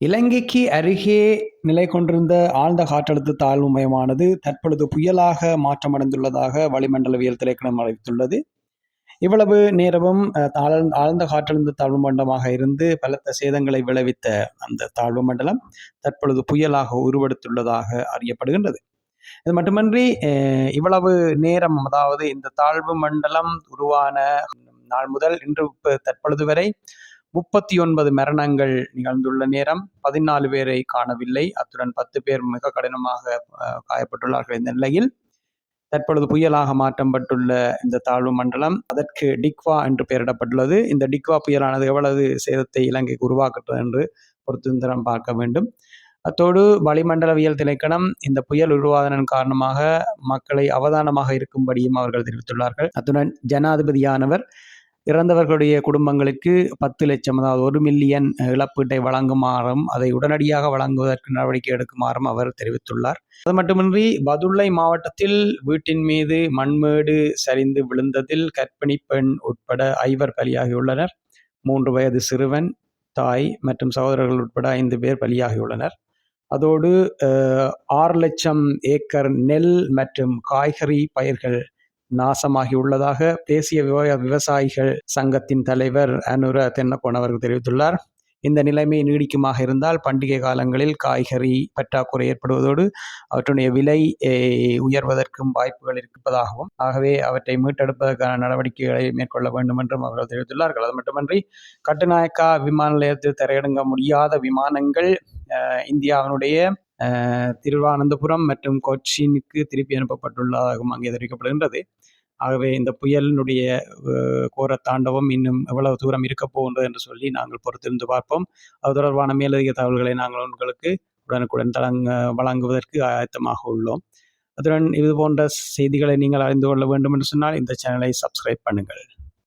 இலங்கைக்கு அருகே நிலை கொண்டிருந்த ஆழ்ந்த காற்றழுத்த தாழ்வு மையமானது தற்பொழுது புயலாக மாற்றமடைந்துள்ளதாக வளிமண்டலவியல் திரைக்கணம் அறிவித்துள்ளது. இவ்வளவு நேரமும் ஆழ்ந்த காற்றழுத்த தாழ்வு மண்டலமாக இருந்து பலத்த சேதங்களை விளைவித்த அந்த தாழ்வு மண்டலம் தற்பொழுது புயலாக உருவெடுத்துள்ளதாக அறியப்படுகின்றது. இது மட்டுமன்றி அஹ், இவ்வளவு நேரம் அதாவது இந்த தாழ்வு மண்டலம் உருவான நாள் முதல் இன்று தற்பொழுது வரை முப்பத்தி ஒன்பது மரணங்கள் நிகழ்ந்துள்ள நேரம் பதினாலு பேரை காணவில்லை. அத்துடன் பத்து பேர் மிக கடினமாக காயப்பட்டுள்ளார்கள் இந்த நிலையில். தற்பொழுது புயலாக மாற்றப்பட்டுள்ள இந்த தாழ்வு மண்டலம் அதற்கு டிக்வா என்று பெயரிடப்பட்டுள்ளது. இந்த டிக்வா புயலானது எவ்வளவு சேதத்தை இலங்கைக்கு உருவாக்கட்டும் என்று பொறுத்திருந்தரம் பார்க்க வேண்டும். அத்தோடு வளிமண்டலவியல் திணைக்களம் இந்த புயல் உருவாதனன் காரணமாக மக்களை அவதானமாக இருக்கும்படியும் அவர்கள் தெரிவித்துள்ளார்கள். அத்துடன் ஜனாதிபதியானவர் இறந்தவர்களுடைய குடும்பங்களுக்கு பத்து லட்சம் அதாவது ஒரு மில்லியன் இழப்பீட்டை வழங்குமாறும் அதை உடனடியாக வழங்குவதற்கு நடவடிக்கை எடுக்குமாறும் அவர் தெரிவித்துள்ளார். அது மட்டுமின்றி பதுளை மாவட்டத்தில் வீட்டின் மீது மண்மேடு சரிந்து விழுந்ததில் கர்ப்பிணி பெண் உட்பட ஐவர் பலியாகியுள்ளனர். மூன்று வயது சிறுவன் தாய் மற்றும் சகோதரர்கள் உட்பட ஐந்து பேர் பலியாகியுள்ளனர். அதோடு ஆறு லட்சம் ஏக்கர் நெல் மற்றும் காய்கறி பயிர்கள் நாசமாகி உள்ளதாக தேசிய விவ- விவசாயிகள் சங்கத்தின் தலைவர் அனுர தென்னக்கோன் அவர்கள் தெரிவித்துள்ளார். இந்த நிலைமை நீடிக்குமாக இருந்தால் பண்டிகை காலங்களில் காய்கறி பற்றாக்குறை ஏற்படுவதோடு அவற்றுடைய விலை உயர்வதற்கும் வாய்ப்புகள் இருப்பதாகவும் ஆகவே அவற்றை மீட்டெடுப்பதற்கான நடவடிக்கைகளை மேற்கொள்ள வேண்டும் என்றும் அவர்கள் தெரிவித்துள்ளார்கள். அது மட்டுமன்றி கட்டுநாயக்கா விமான நிலையத்தில் தரையிறங்க முடியாத விமானங்கள் இந்தியாவினுடைய திருவானந்தபுரம் மற்றும் கொச்சினுக்கு திருப்பி அனுப்பப்பட்டுள்ளதாகவும் அங்கே தெரிவிக்கப்படுகின்றது. ஆகவே இந்த புயலினுடைய கோர தாண்டவம் இன்னும் எவ்வளவு தூரம் இருக்க போகின்றது என்று சொல்லி நாங்கள் பொறுத்திருந்து பார்ப்போம். அது தொடர்பான மேலதிக தகவல்களை நாங்கள் உங்களுக்கு உடனுக்குடன் தளங்க வழங்குவதற்கு ஆயத்தமாக உள்ளோம். அதுடன் இது போன்ற செய்திகளை நீங்கள் அறிந்து கொள்ள வேண்டும் என்று சொன்னால் இந்த சேனலை சப்ஸ்கிரைப் பண்ணுங்கள்.